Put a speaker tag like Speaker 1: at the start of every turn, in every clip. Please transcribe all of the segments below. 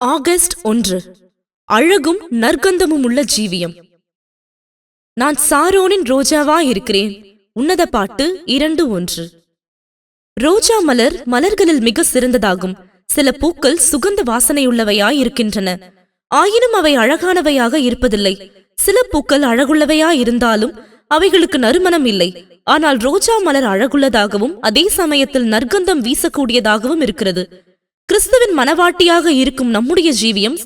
Speaker 1: August ஒன்று. அழகும் நற்கந்தமும் உள்ள ஜீவியம். நான் சாரோனின் ரோஜாவா இருக்கிறேன். உன்னத பாட்டு இரண்டு ஒன்று. ரோஜா மலர் மலர்களில் மிக சிறந்ததாகும். சில பூக்கள் சுகந்த வாசனையுள்ளவையாய் இருக்கின்றன ஆயினும் அவை அழகானவையாக இருப்பதில்லை. சில பூக்கள் அழகுள்ளவையா இருந்தாலும் அவைகளுக்கு நறுமணம் இல்லை. ஆனால் ரோஜா மலர் அழகுள்ளதாகவும் அதே சமயத்தில் நற்கந்தம் வீசக்கூடியதாகவும் இருக்கிறது. கிறிஸ்துவின் மனவாட்டியாக இருக்கும் நம்முடைய ஜீவியம்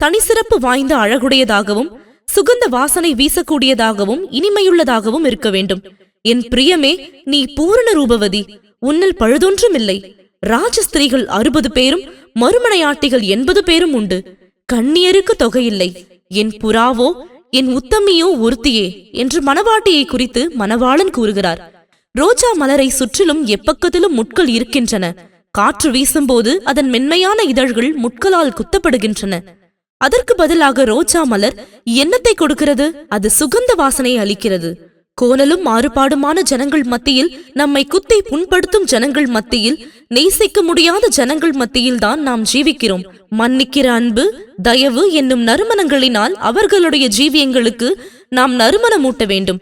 Speaker 1: தனிசிறப்பு வாய்ந்த அழகுடையதாகவும் சுகந்த வாசனை வீசக்கூடியதாகவும் இனிமையுள்ளதாகவும் இருக்க வேண்டும். என் பிரியமே நீ பூரண ரூபவதி. உன்னில் பழுதொன்றும் இல்லை ராஜஸ்திரீகள் அறுபது பேரும் மறுமனையாட்டிகள் எண்பது பேரும் உண்டு. கண்ணியருக்கு தொகையில்லை. என் புறாவோ என் உத்தமியோ ஒருத்தியே என்று மணவாட்டியை குறித்து மணவாளன் கூறுகிறார். ரோஜா மலரை சுற்றிலும் எப்பக்கத்திலும் முட்கள் இருக்கின்றன. காற்று வீசும்போது அதன் மென்மையான இதழ்கள் முட்களால் குத்தப்படுகின்றன. அதற்கு பதிலாக ரோஜா மலர் எண்ணத்தை கொடுக்கிறது? அது சுகந்த வாசனை அளிக்கிறது. கோணலும் மாறுபாடுமான ஜனங்கள் மத்தியில் நம்மை குத்தி புண்படுத்தும் ஜனங்கள் மத்தியில் நேசிக்க முடியாத ஜனங்கள் மத்தியில் தான் நாம் ஜீவிக்கிறோம். மன்னிக்கிற அன்பு தயவு என்னும் நறுமணங்களினால் அவர்களுடைய ஜீவியங்களுக்கு நாம் நறுமணமூட்ட வேண்டும்.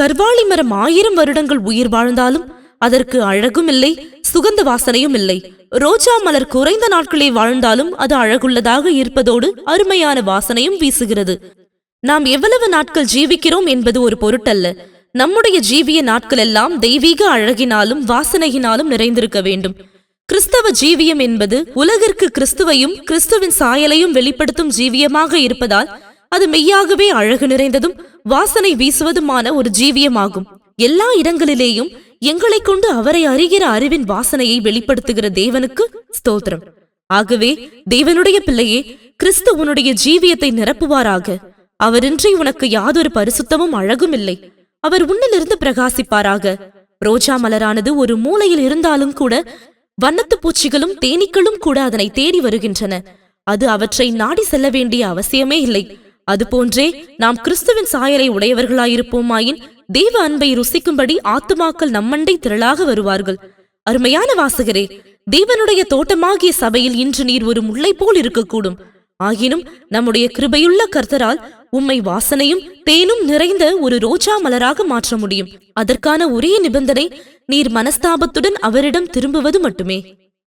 Speaker 1: கர்வாளி மரம் ஆயிரம் வருடங்கள் உயிர் வாழ்ந்தாலும் அதற்கு அழகும் இல்லை சுகந்த வாசனையும் இல்லை. ரோஜா மலர் குறைந்த நாட்களே வாழ்ந்தாலும் அது அழகுள்ளதாக இருப்பதோடு அருமையான வாசனையும் வீசுகிறது. நாம் எவ்வளவு நாட்கள் ஜீவிக்கிறோம் என்பது ஒரு பொருட்டல்ல. நம்முடைய ஜீவிய நாட்கள் எல்லாம் தெய்வீக அழகினாலும் வாசனையினாலும் நிறைந்திருக்க வேண்டும். கிறிஸ்தவ ஜீவியம் என்பது உலகிற்கு கிறிஸ்துவையும் கிறிஸ்துவின் சாயலையும் வெளிப்படுத்தும் ஜீவியமாக இருப்பதால் அது மெய்யாகவே அழகு நிறைந்ததும் வாசனை வீசுவதுமான ஒரு ஜீவியமாகும். எல்லா இடங்களிலேயும் எங்களை கொண்டு அவரை அறிகிற அறிவின் வாசனையை வெளிப்படுத்துகிற தேவனுக்கு ஸ்தோத்திரம். ஆகவே தேவனுடைய பிள்ளையே கிறிஸ்து உன்னுடைய ஜீவியத்தை நிரப்புவாராக. அவரின்றி உனக்கு யாதொரு பரிசுத்தமும் அழகும் இல்லை அவர் உன்னிலிருந்து பிரகாசிப்பாராக. ரோஜா மலரானது ஒரு மூலையில் இருந்தாலும் கூட வண்ணத்து பூச்சிகளும் தேனீக்களும் கூட அதனை தேடி வருகின்றன. அது அவற்றை நாடி செல்ல வேண்டிய அவசியமே இல்லை. அதுபோன்றே நாம் கிறிஸ்துவின் சாயலை உடையவர்களாயிருப்போமாயின் தெய்வ அன்பை ருசிக்கும்படி ஆத்துமாக்கள் நம்மண்டை திரளாக வருவார்கள். அருமையான வாசகரே தேவனுடைய தோட்டமாகிய சபையில் இன்று நீர் ஒரு முல்லை போல் இருக்கக்கூடும். ஆகினும் நம்முடைய கிருபையுள்ள கர்த்தரால் உம்மை வாசனையும் தேனும் நிறைந்த ஒரு ரோஜா மலராக மாற்ற முடியும். அதற்கான ஒரே நிபந்தனை நீர் மனஸ்தாபத்துடன் அவரிடம் திரும்புவது மட்டுமே.